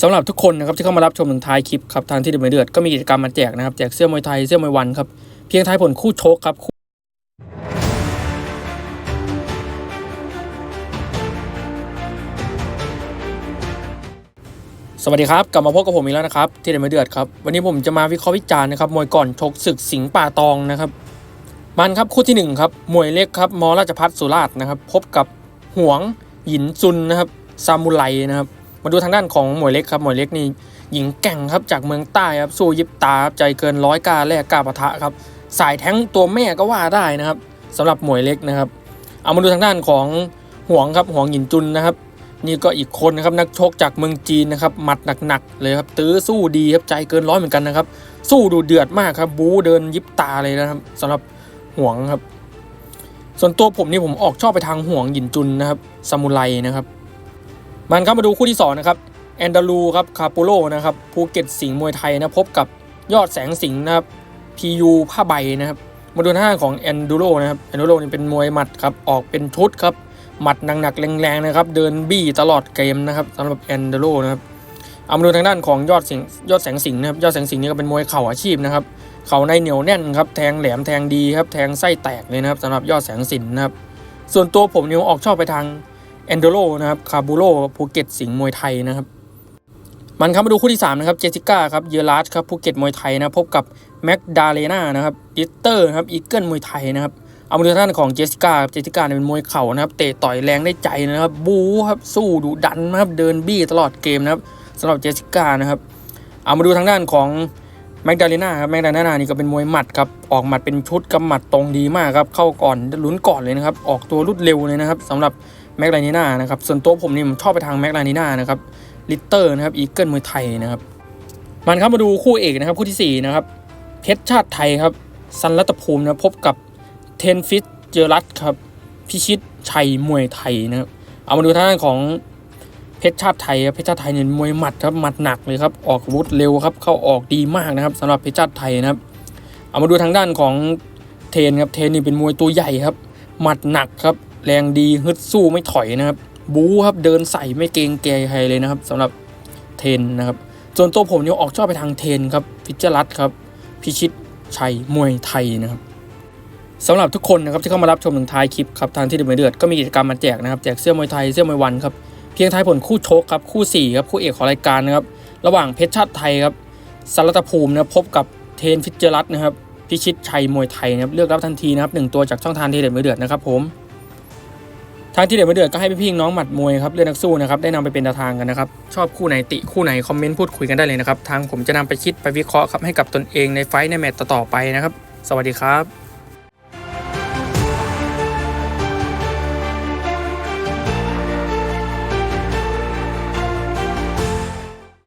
สำหรับทุกคนนะครับที่เข้ามารับชมถึงท้ายคลิปครับทางที่เดือดเดือดก็มีกิจกรรมมาแจกนะครับแจกเสื้อมวยไทยเสื้อมวยวันครับเพียงทายผลคู่ชกครับสวัสดีครับ กลับมาพบกับผมอีกแล้วนะครับ ที่เดือดเดือดครับ วันนี้ผมจะมาวิเคราะห์วิจารณ์นะครับมวยก่อนชกศึกสิงห์ป่าตองนะครับ มันครับคู่ที่หนึ่งครับมวยเล็กครับมอราชพัฒสุราษฎร์นะครับ พบกับหวงหยินซุนนะครับซามูไรนะครับ มาดูทางด้านของหมวยเล็กครับหมวยเล็กนี่หญิงแก่งครับจากเมืองใต้ครับสู้ยิบตาครับใจเกินร้อยกาแลกกาปะทะครับสายแท้งตัวแม่ก็ว่าได้นะครับสำหรับหมวยเล็กนะครับ เอามาดูทางด้านของห่วงครับห่วงหยินจุนนะครับ นี่ก็อีกคนนะครับนักชกจากเมืองจีนนะครับหมัดหนักๆเลยครับตื้อสู้ดีครับใจเกินร้อยเหมือนกันนะครับ สู้ดูเดือดมากครับบูเดินยิบตาเลยนะครับสำหรับห่วงครับ ส่วนตัวผมนี่ผมออกชอบไปทางห่วงหยินจุนนะครับซามูไรนะครับ มันครับมาดูคู่ที่2นะครับแอนดาลูครับคาปูโลนะครับภูเก็ตสิงห์มวยไทยนะพบกับยอดแสงสิงห์นะครับพียูผ้าใบนะครับมาดูหน้าของแอนดูโรนะครับแอนดูโรนี่เป็นมวยหมัดครับออกเป็นชุดครับหมัดหนักๆแรงๆนะครับเดินบี้ตลอดเกมนะครับสำหรับแอนดูโรนะครับเอามาดูทางด้านของยอดสิงยอดแสงสิงห์นะครับยอดแสงสิงห์นี่ก็เป็นมวยเข่าอาชีพนะครับเข่าในเหนียวแน่นครับแทงแหลมแทงดีครับแทงไส้แตกเลยนะครับสำหรับยอดแสงสิงห์นะครับส่วนตัวผมเนี่ผมออกชอบไปทาง แอนโดโรนะครับคาบูโรภูเก็ตสิงห์มวยไทยนะครับมันครับมาดูคู่ที่ 3 นะครับเจสิก้าครับเยอรัสครับภูเก็ตมวยไทยนะพบกับแม็กดาเลนานะครับดิสเตอร์ครับอีเกิลมวยไทยนะครับเอามาดูท่านของเจสิก้าเจสิก้าเป็นมวยเข่านะครับเตะต่อยแรงได้ใจนะครับบู๊ครับสู้ดุดันนะครับเดินบี้ตลอดเกมนะครับสำหรับเจสิก้านะครับเอามาดูทางด้านของแม็กดาเลนาครับแม็กดาเลนานี่ก็เป็นมวยหมัดครับออกหมัดเป็นชุดกับหมัดตรงดีมากครับเข้าก่อนลุ้นก่อนเลยนะครับออกตัวรุดเร็วเลยนะครับสำหรับ แม็กลานีนานะครับ ส่วนตัวผมนี่ผมชอบไปทางแม็กลานีนานะครับ ลิตเตอร์นะครับ อีเกิลมวยไทยนะครับ มันครับมาดูคู่เอกนะครับ คู่ที่ 4 นะครับ เพชรชาติไทยครับ ซันรัตภูมินะพบกับเทนฟิตเจอรัตครับ พิชิตชัยมวยไทยนะครับ เอามาดูทางด้านของเพชรชาติไทยครับ เพชรชาติไทยเนี่ยมวยหมัดครับ หมัดหนักเลยครับ ออกวุธเร็วครับ เข้าออกดีมากนะครับสำหรับเพชรชาติไทยนะครับ เอามาดูทางด้านของเทนครับ เทนนี่เป็นมวยตัวใหญ่ครับ หมัดหนักครับ แรงดีฮึดสู้ไม่ถอยนะครับบู๊ครับเดินใส่ไม่เกรงเกใครเลยนะครับสำหรับเทนนะครับส่วนตัวผมเนี่ยออกชอบไปทางเทนครับฟิจรัตครับพิชิตชัยมวยไทยนะครับสำหรับทุกคนนะครับที่เข้ามารับชมถึงท้ายคลิปครับทางที่เดือดเดือดก็มีกิจกรรมมาแจกนะครับแจกเสื้อมวยไทยเสื้อมวยวันครับเพียงทายผลคู่ชกครับคู่สี่ครับคู่เอกของรายการนะครับระหว่างเพชรชาติไทยครับสารตภูมินะพบกับเทนฟิจรัตนะครับพิชิตชัยมวยไทยนะครับเลือกรับทันทีนะครับหนึ่งตัวจากช่องทางที่เดือดเดือดนะครับผม ทางที่เดือดไม่เดือดก็ให้พี่ๆน้องหมัดมวยครับเลือดนักสู้นะครับได้นำไปเป็นแนวทางกันนะครับชอบคู่ไหนติคู่ไหนคอมเมนต์พูดคุยกันได้เลยนะครับทางผมจะนำไปคิดไปวิเคราะห์ครับให้กับตนเองในไฟท์ในแมตต์ต่อไปนะครับ สวัสดีครับ